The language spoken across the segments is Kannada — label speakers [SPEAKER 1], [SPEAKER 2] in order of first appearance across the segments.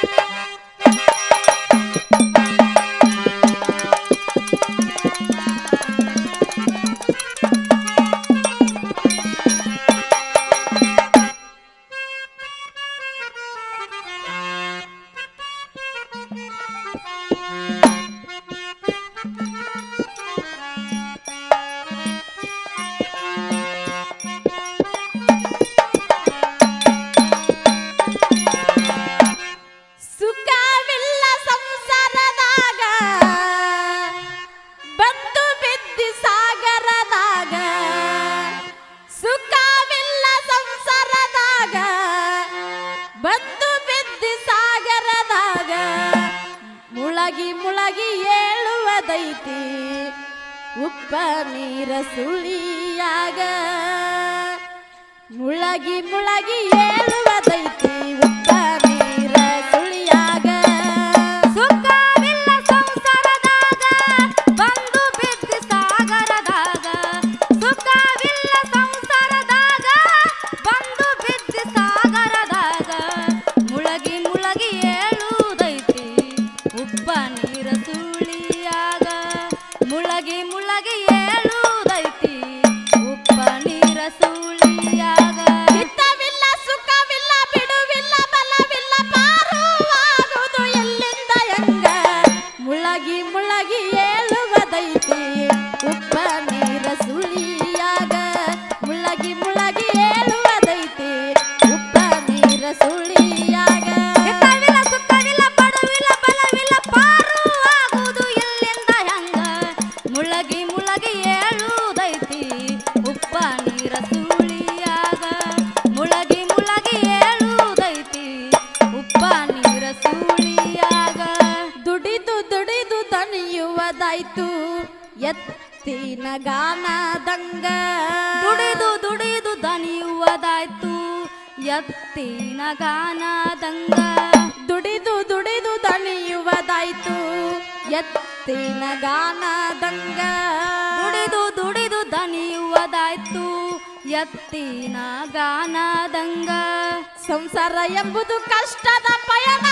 [SPEAKER 1] ಸುಖವಿಲ್ಲ ಏಳುವುದೈತಿ ಉಪ್ಪ ನೀರ ಸುಳಿಯಾಗ ಮುಳಗಿ ಮುಳಗಿ ಏಳುವುದೈತಿ. ಎತ್ತಿನ ಗಾನದಂಗ.
[SPEAKER 2] ದುಡಿದು ದುಡಿದು ದಣಿಯುವುದಾಯ್ತು ಎತ್ತಿನ ಗಾನದಂಗ.
[SPEAKER 1] ದುಡಿದು ದುಡಿದು ದಣಿಯುವುದಾಯ್ತು ಎತ್ತಿನ ಗಾನದಂಗ.
[SPEAKER 2] ದುಡಿದು ದುಡಿದು ದಣಿಯುವುದಾಯ್ತು ಎತ್ತಿನ ಗಾನದಂಗ.
[SPEAKER 1] ಸಂಸಾರ ಎಂಬುದು ಕಷ್ಟದ ಪಯಣ.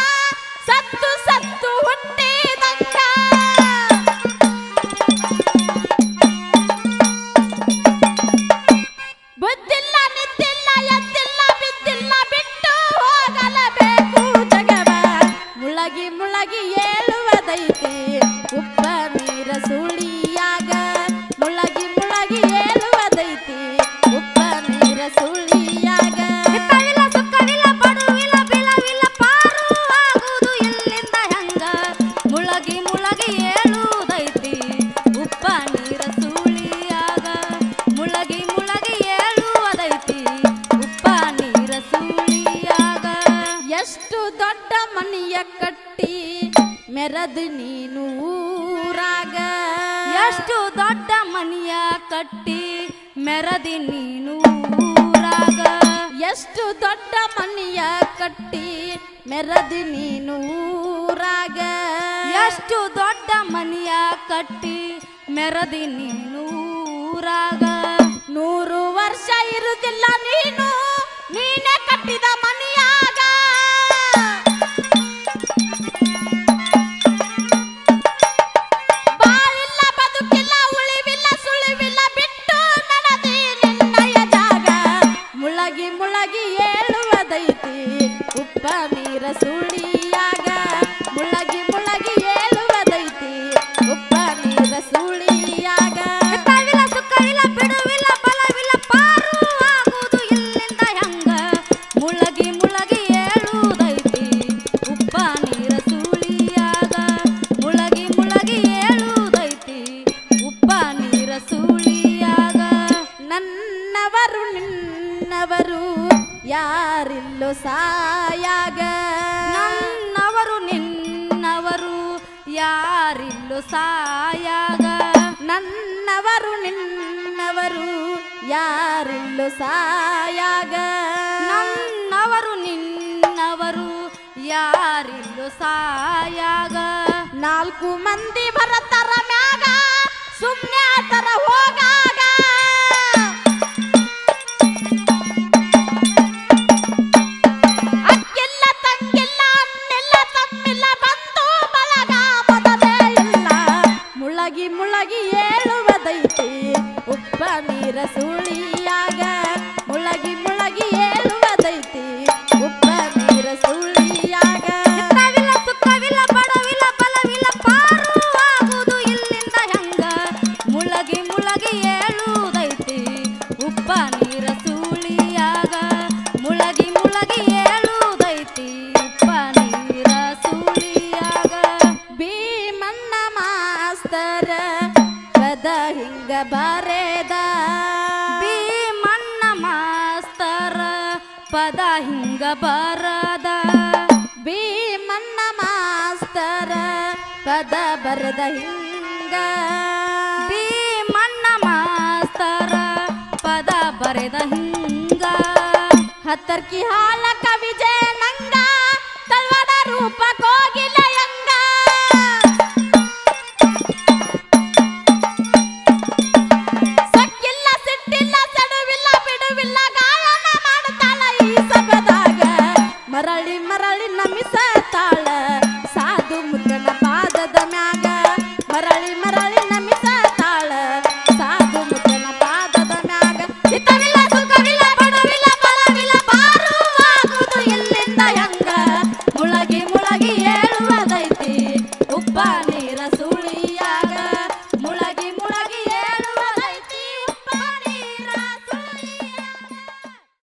[SPEAKER 1] ನೀನು ಊರಾಗ.
[SPEAKER 2] ಎಷ್ಟು ದೊಡ್ಡ ಮನೆಯ ಕಟ್ಟಿ ಮೆರದಿ ನೀನು ಊರಾಗ.
[SPEAKER 1] ಎಷ್ಟು ದೊಡ್ಡ ಮನೆಯ ಕಟ್ಟಿ ಮೆರದಿ ನೀನು ಊರಾಗ.
[SPEAKER 2] ಎಷ್ಟು ದೊಡ್ಡ ಮನೆಯ ಕಟ್ಟಿ ಮೆರದಿ ನೀನು ಊರಾಗ.
[SPEAKER 1] ನೂರು ವರ್ಷ ಇರುವುದಿಲ್ಲ ನೀನು. ನೀನೇ ಕಟ್ಟಿದ ಮನೆಯಾಗ ಸುಳಿಯಾಗ ಮುಳಗಿ ಮುಳಗಿ ಏಳುವುದೈತಿ. ಉಪ್ಪ ನೀರ ಸುಳಿಯಾಗ
[SPEAKER 2] ಹಿತವಿಲ್ಲ ಸುಖವಿಲ್ಲ ಬಿಡುವಿಲ್ಲ ಬಲವಿಲ್ಲ ಪಾರು ಆಗುವುದು ಇಲ್ಲಿಂದ ಹೆಂಗ. ಮುಳಗಿ ಮುಳಗಿ ಏಳುವುದೈತಿ. ಉಪ್ಪ ನೀರ ಸುಳಿಯಾಗ ಮುಳಗಿ ಮುಳ್ಳಗಿ ಏಳುವುದೈತಿ. ಉಪ್ಪ ನೀರ ಸುಳಿಯಾಗ
[SPEAKER 1] ನನ್ನವರು ನಿನ್ನವರು ಯಾರಿಲ್ಲೋ ಸಾಯಾಗ
[SPEAKER 2] ಸಾಯಾಗ.
[SPEAKER 1] ನನ್ನವರು ನಿನ್ನವರು ಯಾರಿಲ್ಲು ಸಾಯಾಗ.
[SPEAKER 2] ನನ್ನವರು ನಿನ್ನವರು ಯಾರಿಲ್ಲು ಸಾಯಾಗ.
[SPEAKER 1] ನಾಲ್ಕು ಮಂದಿ ಬರತರ ಮ್ಯಾಗ ಸುಮ್ಮನೆ ಆತರ ಹೋಗಾಗ
[SPEAKER 2] ಪದ ಹಿಂಗ ಬಾರದ.
[SPEAKER 1] ಭೀಮಣ್ಣ ಮಾಸ್ತರ ಪದ ಬರದ ಹಿಂಗ.
[SPEAKER 2] ಭೀಮಣ್ಣ ಮಾಸ್ತರ ಪದ ಬರೆದ ಹಿಂಗ.
[SPEAKER 1] ಹತ್ತರ್ಕಿ ಹಾಲ 야양